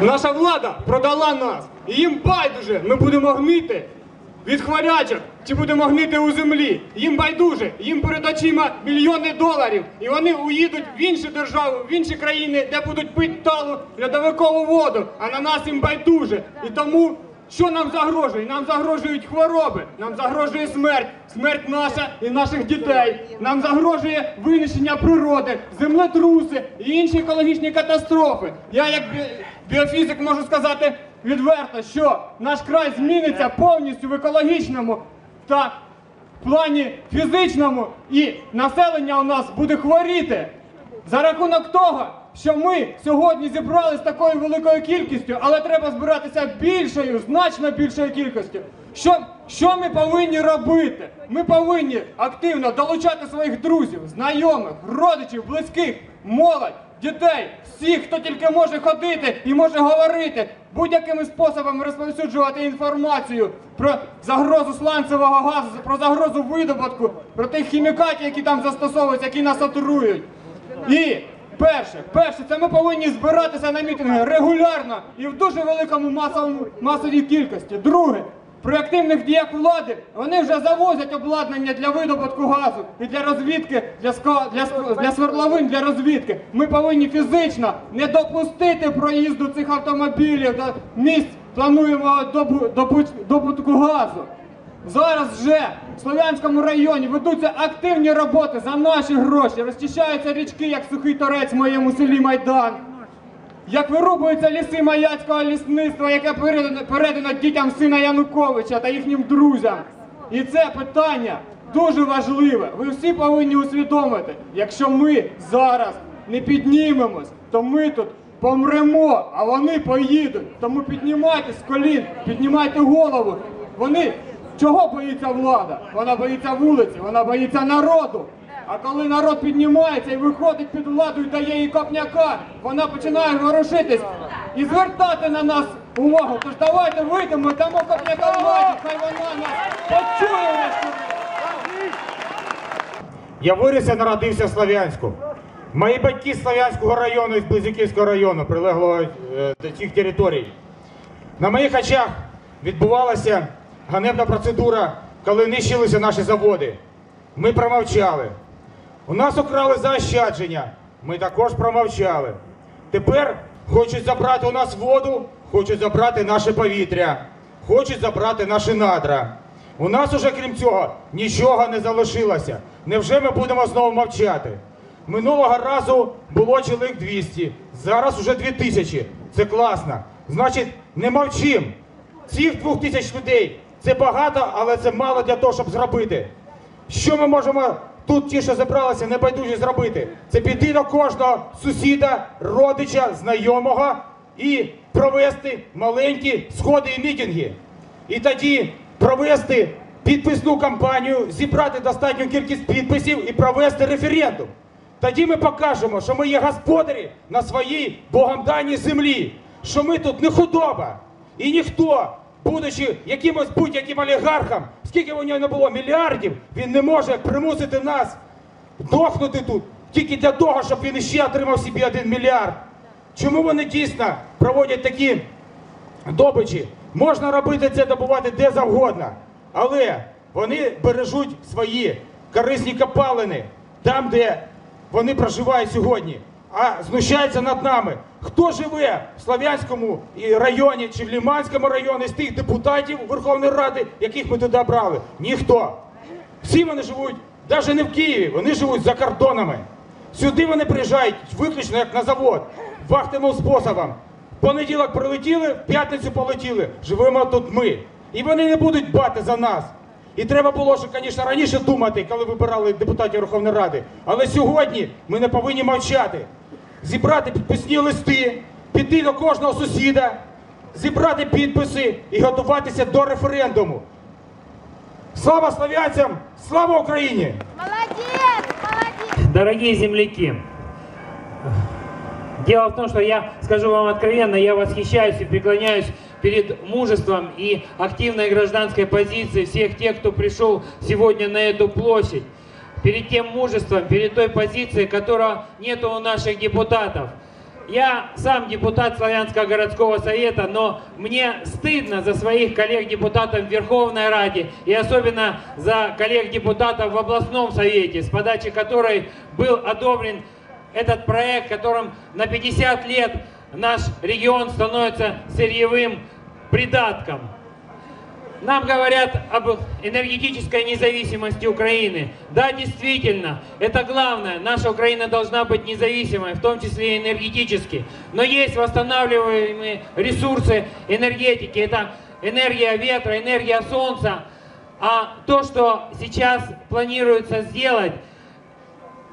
Наша влада продала нас. І їм байдуже, ми будемо гнити від хворячок чи будемо гнити у землі. Їм байдуже, їм перед очима мільйони доларів. І вони уїдуть в інші держави, в інші країни, де будуть пити талу льодовикову воду. А на нас їм байдуже. І тому. Що нам загрожує? Нам загрожують хвороби, нам загрожує смерть, смерть наша і наших дітей. Нам загрожує винищення природи, землетруси і інші екологічні катастрофи. Я як біофізик можу сказати відверто, що наш край зміниться повністю в екологічному та плані фізичному, і населення у нас буде хворіти. За рахунок того, що ми сьогодні зібрали з такою великою кількістю, але треба збиратися більшою, значно більшою кількістю. Що, що ми повинні робити? Ми повинні активно долучати своїх друзів, знайомих, родичів, близьких, молодь, дітей, всіх, хто тільки може ходити і може говорити, будь-якими способами розповсюджувати інформацію про загрозу сланцевого газу, про загрозу видобутку, про тих хімікатів, які там застосовуються, які нас отруюють. І перше, перше, це ми повинні збиратися на мітинги регулярно і в дуже великому масовому масовій кількості. Друге, при активних діях влади вони вже завозять обладнання для видобутку газу і для розвідки, для ска- для, для свердловин, для розвідки. Ми повинні фізично не допустити проїзду цих автомобілів до місць плануємо добу- добутку газу. Зараз вже в Слов'янському районі ведуться активні роботи за наші гроші. Розчищаються річки, як сухий торець в моєму селі Майдан. Як вирубуються ліси маяцького лісництва, яке передано, передано дітям сина Януковича та їхнім друзям. І це питання дуже важливе. Ви всі повинні усвідомити, якщо ми зараз не піднімемось, то ми тут помремо, а вони поїдуть. Тому піднімайтесь з колін, піднімайте голову. Вони чого боїться влада? Вона боїться вулиці, вона боїться народу. А коли народ піднімається і виходить під владу і дає їй копняка, вона починає ворушитись і звертати на нас увагу. Тож давайте вийдемо дамо копняка владі, хай вона нас почує. Я виріс народився в Слов'янську. Мої батьки з Слов'янського району і з Близьківського району, прилеглого е, до цих територій. На моїх очах відбувалася ганебна процедура, коли нищилися наші заводи. Ми промовчали. У нас украли заощадження. Ми також промовчали. Тепер хочуть забрати у нас воду, хочуть забрати наше повітря, хочуть забрати наші надра. У нас уже, крім цього, нічого не залишилося. Невже ми будемо знову мовчати? Минулого разу було чоловік 200, зараз уже 2000. Це класно. Значить, не мовчим. Цих двох тисяч людей це багато, але це мало для того, щоб зробити. Що ми можемо тут, ті, що зібралися, небайдужі зробити? Це піти до кожного сусіда, родича, знайомого і провести маленькі сходи і мітинги. І тоді провести підписну кампанію, зібрати достатню кількість підписів і провести референдум. Тоді ми покажемо, що ми є господарі на своїй Богом даній землі, що ми тут не худоба. І ніхто, будучи якимось будь-яким олігархом, скільки б у нього не було мільярдів, він не може примусити нас дохнути тут тільки для того, щоб він іще отримав собі один мільярд. Чому вони дійсно проводять такі добичі? Можна робити це, добувати де завгодно, але вони бережуть свої корисні копалини там, де вони проживають сьогодні, а знущаються над нами. Хто живе в Слов'янському районі чи в Ліманському районі з тих депутатів Верховної Ради, яких ми туди брали? Ніхто. Всі вони живуть навіть не в Києві, вони живуть за кордонами. Сюди вони приїжджають виключно як на завод, вахтовим способом. Понеділок прилетіли, в п'ятницю полетіли. Живемо тут ми. І вони не будуть дбати за нас. І треба було, що, звісно, раніше думати, коли вибирали депутатів Верховної Ради. Але сьогодні ми не повинні мовчати. Зібрати підписні листи, піти до кожного сусіда, зібрати підписи і готуватися до референдуму. Слава слов'янцям! Слава Україні! Молодец! Молодец! Дорогие земляки, дело в том, что я скажу вам откровенно, я восхищаюсь и преклоняюсь перед мужеством и активной гражданской позицией всех тех, кто пришел сегодня на эту площадь. Перед тем мужеством, перед той позицией, которого нету у наших депутатов. Я сам депутат Славянского городского совета, но мне стыдно за своих коллег-депутатов в Верховной Раде и особенно за коллег-депутатов в областном совете, с подачи которой был одобрен этот проект, которым на 50 лет наш регион становится сырьевым придатком. Нам говорят об энергетической независимости Украины. Да, действительно, это главное. Наша Украина должна быть независимой, в том числе и энергетически. Но есть восстанавливаемые ресурсы энергетики. Это энергия ветра, энергия солнца. А то, что сейчас планируется сделать,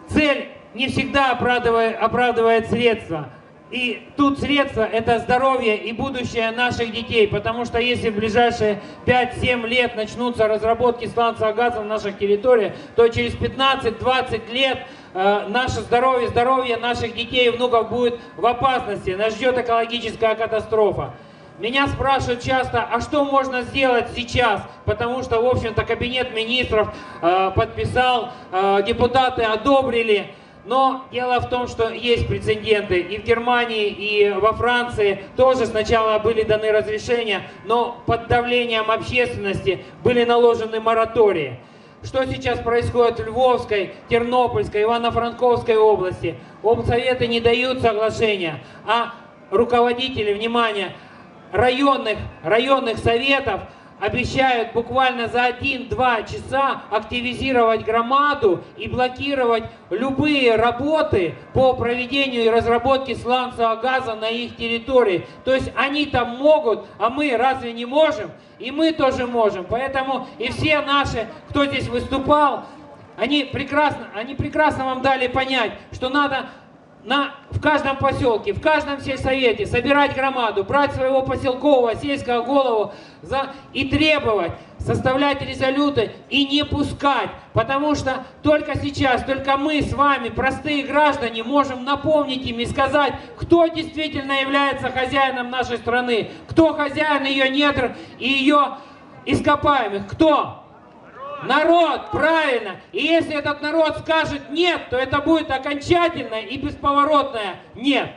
цель не всегда оправдывает, оправдывает средства. И тут средства – это здоровье и будущее наших детей, потому что если в ближайшие 5-7 лет начнутся разработки сланцевого газа в наших территориях, то через 15-20 лет э, наше здоровье, здоровье наших детей и внуков будет в опасности. Нас ждет экологическая катастрофа. Меня спрашивают часто, а что можно сделать сейчас? Потому что, в общем-то, кабинет министров э, подписал, э, депутаты одобрили. Но дело в том, что есть прецеденты. И в Германии, и во Франции тоже сначала были даны разрешения, но под давлением общественности были наложены моратории. Что сейчас происходит в Львовской, Тернопольской, Ивано-Франковской области? Облсоветы не дают соглашения, а руководители, внимание, районных, районных советов обещают буквально за 1-2 часа активизировать громаду и блокировать любые работы по проведению и разработке сланцевого газа на их территории. То есть они там могут, а мы разве не можем? И мы тоже можем. Поэтому и все наши, кто здесь выступал, они прекрасно, они прекрасно вам дали понять, что надо на, в каждом поселке, в каждом сельсовете собирать громаду, брать своего поселкового сельского голову за, и требовать, составлять резолюты и не пускать. Потому что только сейчас, только мы с вами, простые граждане, можем напомнить им и сказать, кто действительно является хозяином нашей страны, кто хозяин ее недр и ее ископаемых, кто? Народ, правильно. И если этот народ скажет нет, то это будет окончательное и бесповоротное нет.